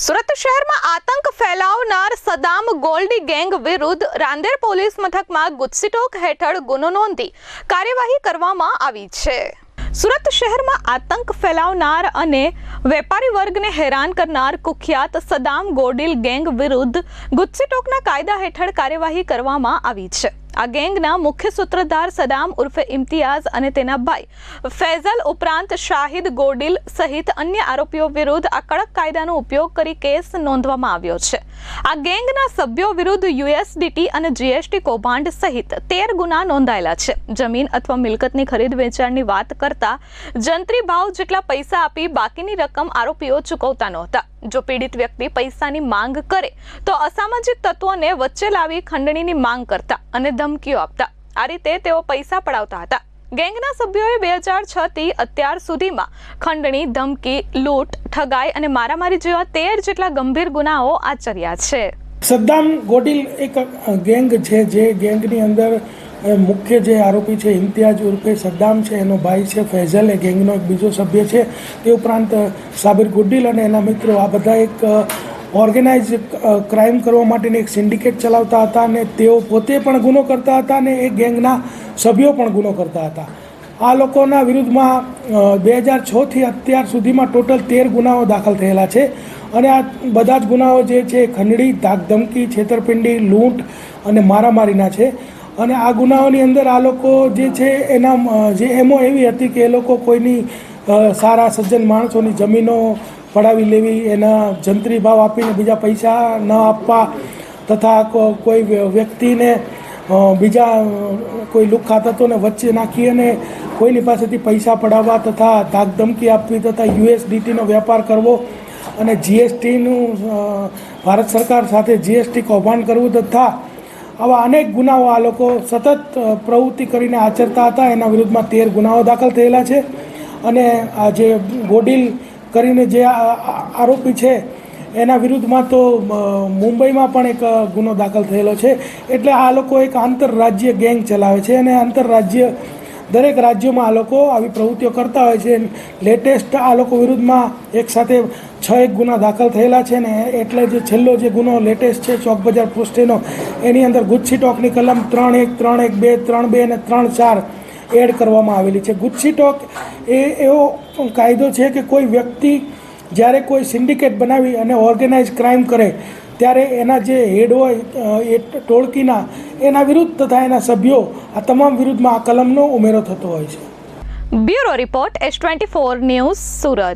સુરત શહેરમાં આતંક ફેલાવનાર Saddam goldy gang વિરુદ્ધ રાંદેર પોલીસ મથકમાં ગુજસીટોક હેઠળ ગુનો નોંધી કાર્યવાહી કરવામાં આવી છે. સુરત શહેરમાં આતંક ફેલાવનાર અને વેપારી વર્ગને હેરાન કરનાર કુખ્યાત સદામ ગોડિલ ગેંગ વિરુદ્ધ ગુજસીટોકના કાયદા હેઠળ કાર્યવાહી કરવામાં આવી છે. આ ગેંગના મુખ્ય સૂત્રધાર સદામ ઉર્ફે ઇમ્તિયાઝ અને તેના ભાઈ. ફૈઝલ ઉપરાંત શાહિદ ગોડિલ સહિત અન્ય આરોપીઓ વિરુદ્ધ આ કડક કાયદાનો ઉપયોગ કરી કેસ નોંધવામાં આવ્યો છે. આ ગેંગના સભ્યો વિરુદ્ધ યુએસડીટી અને જીએસટી કૌભાંડ સહિત તેર ગુના નોંધાયેલા છે. જમીન અથવા મિલકતની ખરીદ વેચાણની વાત કરતા જંત્રી ભાવ જેટલા પૈસા આપી બાકીની રકમ આરોપીઓ ચૂકવતા નહોતા. જો પીડિત વ્યક્તિ પૈસાની માંગ કરે, તો અસામાજિક તત્વોને વચ્ચે લાવી ખંડણીની માંગ કરતા. અને ધમકીઓ આપતા. આ રીતે તેઓ પૈસા પડાવતા હતા. ગેંગના સભ્યોએ બે હજાર છ થી અત્યાર સુધીમાં ખંડણી, ધમકી, લૂંટ, ઠગાઈ અને મારામારી જેવા તેર જેટલા ગંભીર ગુનાઓ આચર્યા છે. સદ્દામ ગોડિલ એક ગેંગ છે જે ગેંગની અંદર મુખ્ય જે આરોપી છે ઇમ્તિયાજ ઉર્ફે સદ્દામ છે, એનો ભાઈ છે ફૈઝલ, એ ગેંગનો એક બીજો સભ્ય છે. તે ઉપરાંત સાબિર ગુડ્ડિલ અને એના મિત્રો, આ બધા એક ઓર્ગેનાઇઝ ક્રાઇમ કરવા માટેની એક સિન્ડિકેટ ચલાવતા હતા અને તેઓ પોતે પણ ગુનો કરતા હતા અને એ ગેંગના સભ્યો પણ ગુનો કરતા હતા. આ લોકોના વિરુદ્ધમાં બે હજાર છથી અત્યાર સુધીમાં ટોટલ તેર ગુનાઓ દાખલ થયેલા છે અને આ બધા જ ગુનાઓ જે છે, ખંડણી, ધાકધમકી, છેતરપિંડી, લૂંટ અને મારામારીના છે. અને આ ગુનાઓની અંદર આ લોકો જે છે, એના જે એમો એવી હતી કે એ લોકો કોઈની સારા સજ્જન માણસોની જમીનો પડાવી લેવી, એના જંત્રી ભાવ આપીને બીજા પૈસા ન આપવા તથા કોઈ વ્યક્તિને બીજા કોઈ લુખ્ખા તત્વોને વચ્ચે નાખી અને કોઈની પાસેથી પૈસા પડાવવા તથા ધાકધમકી આપવી તથા યુએસડીટીનો વેપાર કરવો અને જીએસટીનું ભારત સરકાર સાથે જીએસટી કૌભાંડ કરવું તથા આવા અનેક ગુનાઓ આ લોકો સતત પ્રવૃત્તિ કરીને આચરતા હતા. એના વિરુદ્ધમાં તેર ગુનાઓ દાખલ થયેલા છે. અને આ જે ગોડિલ કરીને જે આરોપી છે, એના વિરુદ્ધમાં તો મુંબઈમાં પણ એક ગુનો દાખલ થયેલો છે. એટલે આ લોકો એક આંતરરાજ્ય ગેંગ ચલાવે છે અને આંતરરાજ્ય, દરેક રાજ્યોમાં આ લોકો આવી પ્રવૃત્તિઓ કરતા હોય છે. લેટેસ્ટ આ લોકો વિરુદ્ધમાં એક સાથે છ એક ગુના દાખલ થયેલા છે ને એટલે જે છેલ્લો જે ગુનો લેટેસ્ટ છે, ચોક બજાર પોસ્ટેનો, એની અંદર ગુચ્છી ટોકની કલમ ત્રણ એક ત્રણ એક બે, ત્રણ બે અને ત્રણ ચાર એડ કરવામાં આવેલી છે. ગુચ્છી ટોક એ એવો કાયદો છે કે કોઈ વ્યક્તિ જ્યારે કોઈ સિન્ડિકેટ બનાવી અને ઓર્ગેનાઇઝ ક્રાઇમ કરે, ત્યારે એના જે હેડ હોય એ ટોળકીના, એના વિરુદ્ધ તથા એના સભ્યો આ તમામ વિરુદ્ધમાં આ કલમનો ઉમેરો થતો હોય છે. Bureau report, S twenty four news Surat.